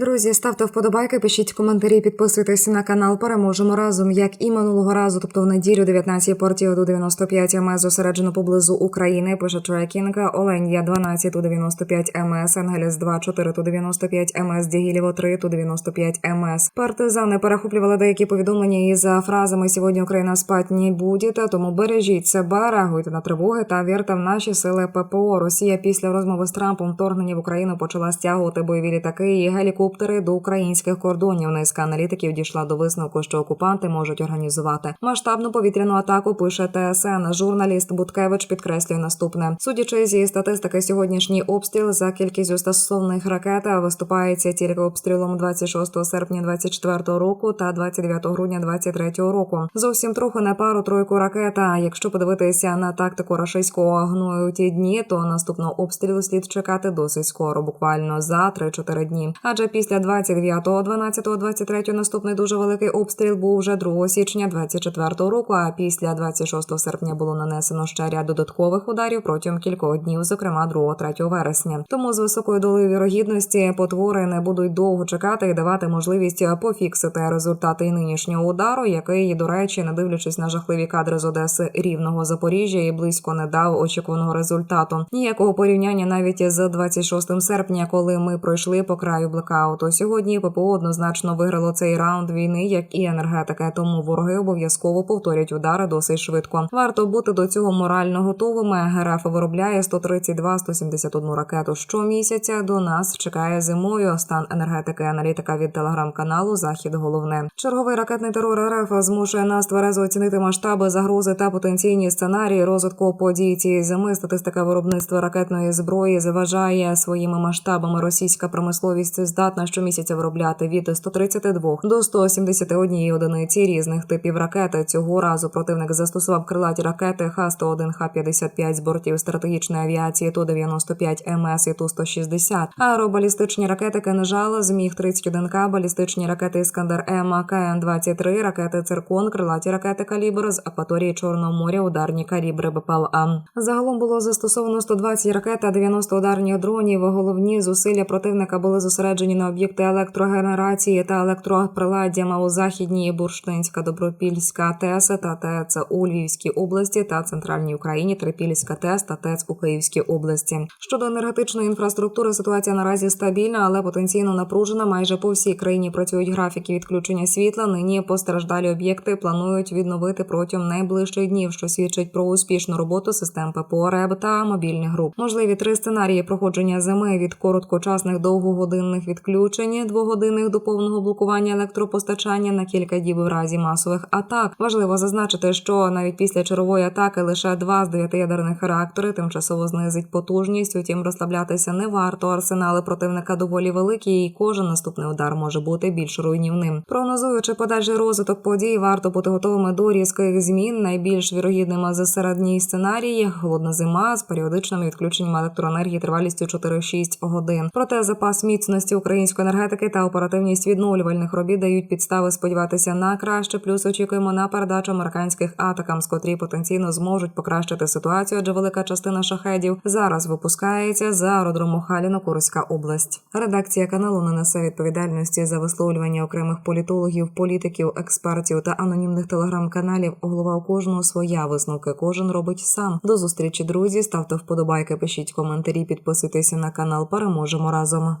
Друзі, ставте вподобайки, пишіть коментарі, підписуйтесь на канал. Переможемо разом, як і минулого разу, тобто в неділю 19 портів до 95 МС зосереджено поблизу України. Пише Трекінга, Оленя 12 у 95 МС, Ангеліс 2 4 ту 95 МС, Дігілєво 3 ту 95 МС. Партизани перехоплювали деякі повідомлення із фразами «Сьогодні Україна спать не буде», тому бережіть себе, реагуйте на тривоги та вірте в наші сили ППО. Росія після розмови з Трампом вторгнення в Україну почала стягувати бойові літаки і гелікоптери до українських кордонів. Низка аналітиків дійшла до висновку, що окупанти можуть організувати масштабну повітряну атаку. Пише ТСН. Журналіст Буткевич підкреслює наступне. Судячи зі статистики, сьогоднішній обстріл за кількістю стосовних ракет виступається тільки обстрілом 26 серпня 24 року та 29 грудня 23 року. Зовсім трохи на пару тройку ракет. А Якщо подивитися на тактику рашистського гною у ті дні, то наступного обстрілу слід чекати досить скоро, буквально за 3-4 дні. Адже після 29, 12, 23 наступний дуже великий обстріл був вже 2 січня 24 року. А після 26 серпня було нанесено ще ряд додаткових ударів протягом кількох днів, зокрема 2-3 вересня. Тому з високою долею вірогідності потвори не будуть довго чекати і давати можливість пофіксити результати нинішнього удару, який, до речі, не дивлячись на жахливі кадри з Одеси рівного Запоріжжя, і близько не дав очікуваного результату. Ніякого порівняння навіть з 26 серпня, коли ми пройшли по краю блекауту. Сьогодні ППО однозначно виграло цей раунд війни, як і енергетика. Тому вороги обов'язково повторять удари досить швидко. Варто бути до цього морально готовими. РФ виробляє 132-171 ракету щомісяця. До нас чекає зимою стан енергетики. Аналітика від телеграм-каналу Захід головне. Черговий ракетний терор РФ змушує нас тверезо оцінити масштаби загрози та потенційні сценарії розвитку подій цієї зими. Статистика виробництва ракетної зброї заважає своїми масштабами. Російська промисловість здатна щомісяця виробляти від 132 до 171 одиниці різних типів ракети. Цього разу противник застосував крилаті ракети Х-101, Х-55 з бортів стратегічної авіації Ту-95 МС і Ту-160, аеробалістичні ракети «Кинжал», Зміг-31К, балістичні ракети Іскандер М, КН-23, ракети Циркон, крилаті ракети «Калібр» з акваторії Чорного моря, ударні калібри БПЛА. Загалом було застосовано 120 ракет та 90 ударних дронів. Головні зусилля противника були зосереджені на об'єкти електрогенерації та електроприладдя у Західній, Бурштинська, Добропільська ТЕС та ТЕЦ у Львівській області та центральній Україні, Трипільська ТЕС та ТЕЦ у Київській області. Щодо енергетичної інфраструктури, ситуація наразі стабільна, але потенційно напружена. Майже по всій країні працюють графіки відключення світла. Нині постраждалі об'єкти планують відновити протягом найближчих днів, що свідчить про успішну роботу систем ППО РЕБ та мобільних груп. Можливі три сценарії проходження зими від короткочасних довгогодинних відключень, двогодинних до повного блокування електропостачання на кілька діб в разі масових атак. Важливо зазначити, що навіть після чергової атаки лише два з дев'яти ядерних реактори тимчасово знизить потужність. Утім, розслаблятися не варто. Арсенали противника доволі великі, і кожен наступний удар може бути більш руйнівним. Прогнозуючи подальший розвиток подій, варто бути готовими до різких змін. Найбільш вірогідними за середній сценарії холодна зима з періодичними відключеннями електроенергії тривалістю 4-6 годин. Проте запас міцності української енергетики та оперативність відновлювальних робіт дають підстави сподіватися на краще. Плюс очікуємо на передачу американських атакам, з котрі потенційно зможуть покращити ситуацію, адже велика частина шахедів зараз випускається за аеродрому Халіно Курська область. Редакція каналу не несе відповідальності за висловлювання окремих політологів, політиків, експертів та анонімних телеграм-каналів. Голова у кожного своя висновки. Кожен робить сам. До зустрічі, друзі. Ставте вподобайки, пишіть коментарі, підписуйтеся на канал. Переможемо разом.